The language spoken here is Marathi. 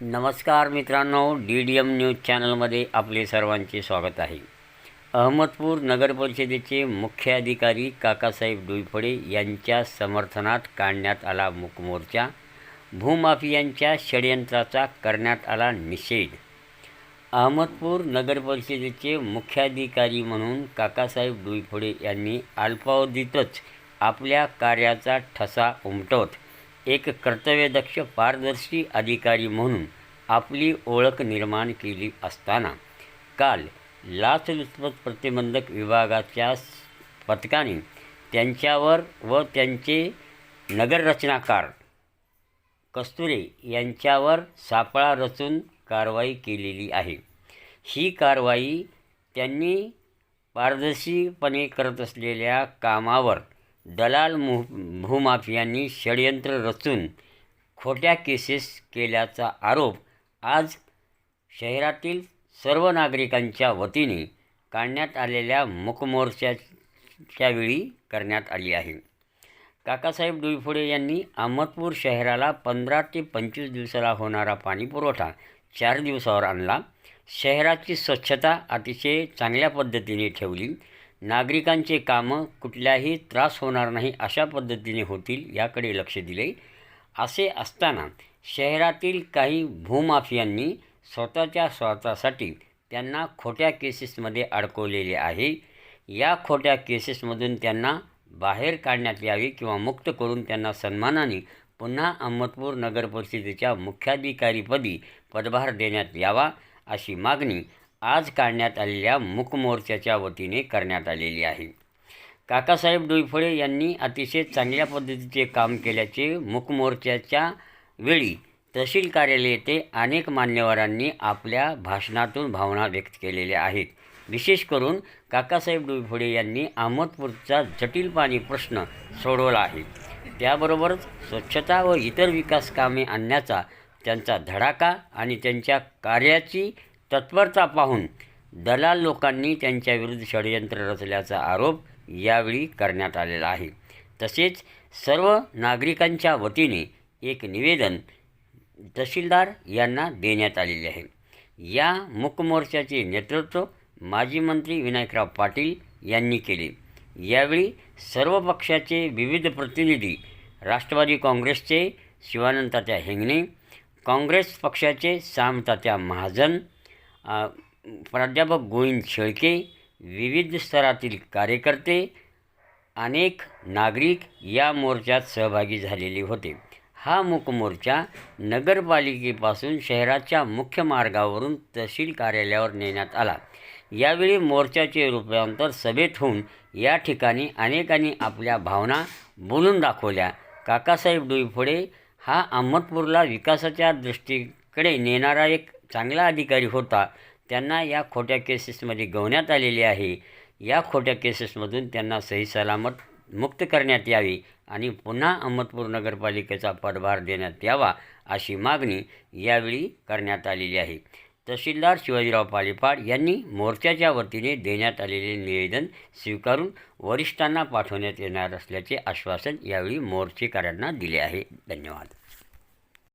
नमस्कार मित्रांनो डी डी एम न्यूज चॅनलमध्ये आपले सर्वांचे स्वागत आहे. अहमदपूर नगरपरिषदेचे मुख्य अधिकारी काकासाहेब डुईफळे यांच्या समर्थनात काढण्यात आला मूकमोर्चा. भूमाफियांच्या षडयंत्राचा करण्यात आला निषेध. अहमदपूर नगरपरिषदेचे मुख्याधिकारी म्हणून काकासाहेब डुईफळे यांनी अल्पावधीतच आपल्या कार्याचा ठसा उमटवत एक कर्तव्यदक्ष पारदर्शी अधिकारी म्हणून आपली ओळख निर्माण केली असताना काल लाचलुचपत प्रतिबंधक विभागाच्या पथकाने त्यांच्यावर व त्यांचे नगररचनाकार कस्तुरे यांच्यावर सापळा रचून कारवाई केलेली आहे. ही कारवाई त्यांनी पारदर्शीपणे करत असलेल्या कामावर दलाल मु भूमाफियांनी षडयंत्र रचून खोट्या केसेस केल्याचा आरोप आज शहरातील सर्व नागरिकांच्या वतीने काढण्यात आलेल्या मुकमोर्चाच्या वेळी करण्यात आली आहे. काकासाहेब डुईफोडे यांनी अहमदपूर शहराला पंधरा ते पंचवीस दिवसाला होणारा पाणीपुरवठा चार दिवसावर आणला. शहराची स्वच्छता अतिशय चांगल्या पद्धतीने ठेवली. नागरिकांचे कामं कुठल्याही त्रास होणार नाही अशा पद्धतीने होतील याकडे लक्ष दिले. असे असताना शहरातील काही भूमाफियांनी स्वतःच्या स्वार्थासाठी त्यांना खोट्या केसेसमध्ये अडकवलेले आहे. या खोट्या केसेसमधून त्यांना बाहेर काढण्यात यावे किंवा मुक्त करून त्यांना सन्मानाने पुन्हा अहमदपूर नगर परिषदेच्या मुख्याधिकारीपदी पदभार देण्यात यावा अशी मागणी आज काढण्यात आलेल्या मुकमोर्चाच्या वतीने करण्यात आलेली आहे. काकासाहेब डोईफळे यांनी अतिशय चांगल्या पद्धतीचे काम केल्याचे मुकमोर्चाच्या वेळी तहसील कार्यालय येथे अनेक मान्यवरांनी आपल्या भाषणातून भावना व्यक्त केलेल्या आहेत. विशेष करून काकासाहेब डोईफोडे यांनी अहमदपूरचा जटिल पाणी प्रश्न सोडवला आहे. त्याबरोबरच स्वच्छता व इतर विकास कामे आणण्याचा त्यांचा धडाका आणि त्यांच्या कार्याची तत्परता पाहून दलाल लोकांनी त्यांच्याविरुद्ध षडयंत्र रचल्याचा आरोप यावेळी करण्यात आलेला आहे. तसेच सर्व नागरिकांच्या वतीने एक निवेदन तहसीलदार यांना देण्यात आलेले आहे. या मुकमोर्चाचे नेतृत्व माजी मंत्री विनायकराव पाटील यांनी केले. यावेळी सर्व पक्षाचे विविध प्रतिनिधी राष्ट्रवादी काँग्रेसचे शिवानंदतात्या हेंगणे काँग्रेस पक्षाचे सामतात्या महाजन प्राध्यापक गोविंद शेळके विविध स्तरातील कार्यकर्ते अनेक नागरिक या मोर्चात सहभागी झालेले होते. हा मूक मोर्चा नगरपालिकेपासून शहराच्या मुख्य मार्गावरून तहसील कार्यालयावर नेण्यात आला. यावेळी मोर्चाचे रूपांतर सभेत होऊन या ठिकाणी अनेकांनी आपल्या भावना बोलून दाखवल्या. काकासाहेब डोईफोडे हा अहमदपूरला विकासाच्या दृष्टीकडे नेणारा एक चांगला अधिकारी होता त्यांना या खोट्या केसेसमध्ये गवण्यात आलेले आहे. या खोट्या केसेसमधून त्यांना सही सलामत मुक्त करण्यात यावी आणि पुन्हा अहमदपूर नगरपालिकेचा पदभार देण्यात यावा अशी मागणी यावेळी करण्यात आलेली आहे. तहसीलदार शिवाजीराव पालेपाड यांनी मोर्चाच्या वतीने देण्यात आलेले निवेदन स्वीकारून वरिष्ठांना पाठवण्यात येणार असल्याचे आश्वासन यावेळी मोर्चेकऱ्यांना दिले आहे. धन्यवाद.